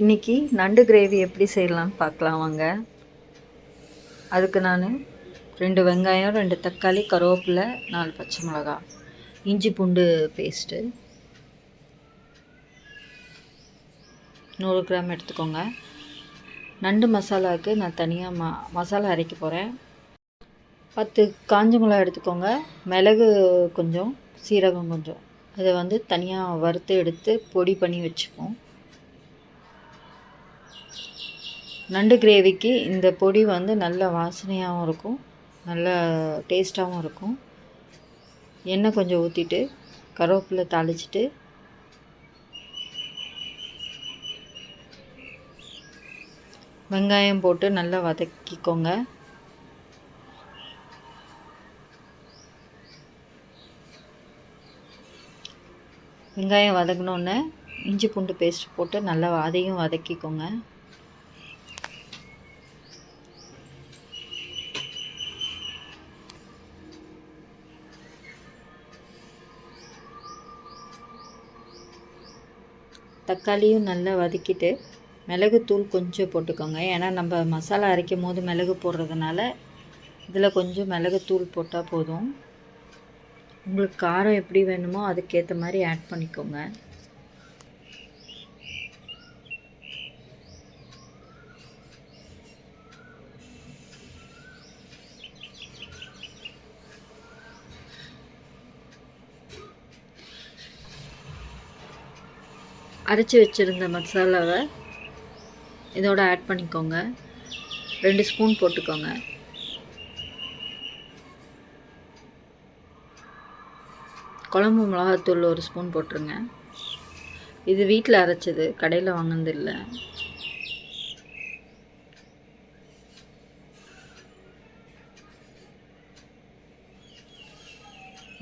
இன்றைக்கி நண்டு கிரேவி எப்படி செய்யலாம்னு பார்க்கலாம் வாங்க. அதுக்கு நான் ரெண்டு வெங்காயம் ரெண்டு தக்காளி கருவேப்பிலை நாலு பச்சை மிளகா இஞ்சி பூண்டு பேஸ்ட்டு நூறு கிராம் எடுத்துக்கோங்க. நண்டு மசாலாவுக்கு நான் தனியாக ம மசாலா அரைக்க போகிறேன் பத்து காஞ்ச மிளகா எடுத்துக்கோங்க. மிளகு கொஞ்சம் சீரகம் கொஞ்சம். அதை வந்து தனியாக வறுத்து எடுத்து பொடி பண்ணி வச்சுப்போம். நண்டு கிரேவிக்கு இந்த பொடி வந்து நல்ல வாசனையாகவும் இருக்கும் நல்ல டேஸ்ட்டாகவும் இருக்கும். எண்ணெய் கொஞ்சம் ஊற்றிட்டு கருவேப்பிலை தாளிச்சிட்டு வெங்காயம் போட்டு நல்லா வதக்கிக்கோங்க. வெங்காயம் வதங்கினோன்னே இஞ்சி பூண்டு பேஸ்ட் போட்டு நல்லா அதையும் வதக்கிக்கோங்க. தக்காளியும் நல்லா வதக்கிட்டு மிளகுத்தூள் கொஞ்சம் போட்டுக்கோங்க. ஏன்னா நம்ம மசாலா அரைக்கும் போது மிளகு போடுறதுனால இதில் கொஞ்சம் மிளகுத்தூள் போட்டால் போதும். உங்களுக்கு காரம் எப்படி வேணுமோ அதுக்கேற்ற மாதிரி ஆட் பண்ணிக்கோங்க. அரைச்சி வச்சுருந்த மசாலாவை இதோட ஆட் பண்ணிக்கோங்க. ரெண்டு ஸ்பூன் போட்டுக்கோங்க. குழம்பு மிளகாத்தூள் ஒரு ஸ்பூன் போட்டுருங்க. இது வீட்டில் அரைச்சது கடையில் வாங்கினது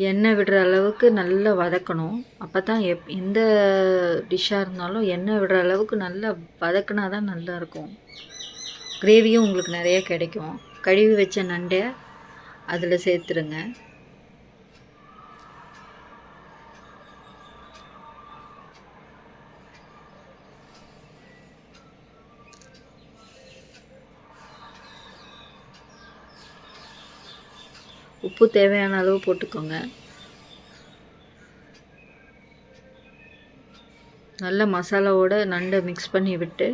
எண்ணெய் விடுற அளவுக்கு நல்லா வதக்கணும். அப்போ தான் எப் எந்த டிஷ்ஷாக இருந்தாலும் எண்ணெய் விடுற அளவுக்கு நல்லா வதக்குனா தான் நல்லாயிருக்கும் கிரேவியும் உங்களுக்கு நிறைய கிடைக்கும். கழுவி வச்ச நண்டை அதில் சேர்த்துருங்க. உப்பு தேவையான அளவு போட்டுக்கோங்க. நல்ல மசாலாவோட நண்டை மிக்ஸ் பண்ணி விட்டு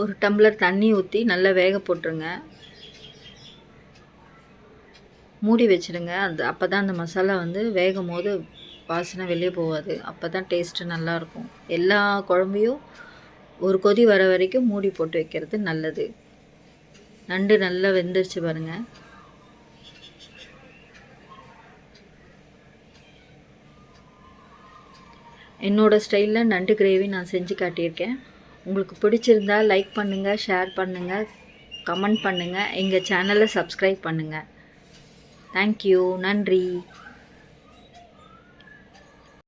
ஒரு டம்ளர் தண்ணி ஊற்றி நல்லா வேக போட்டுருங்க. மூடி வச்சுடுங்க. அந்த அப்போ தான் அந்த மசாலா வந்து வேகும் போது வாசனை வெளியே போகாது. அப்போ தான் டேஸ்ட்டு நல்லாயிருக்கும் எல்லா குழம்பையும் ஒரு கொதி வர வரைக்கும் மூடி போட்டு வைக்கிறது நல்லது. நண்டு நல்லா வெந்துருச்சு பாருங்கள் என்னோடய ஸ்டைலில் நண்டு கிரேவி நான் செஞ்சு காட்டியிருக்கேன். உங்களுக்கு பிடிச்சிருந்தா லைக் பண்ணுங்கள் ஷேர் பண்ணுங்கள் கமெண்ட் பண்ணுங்கள் எங்கள் சேனலை சப்ஸ்கிரைப் பண்ணுங்கள் தேங்க்யூ நன்றி.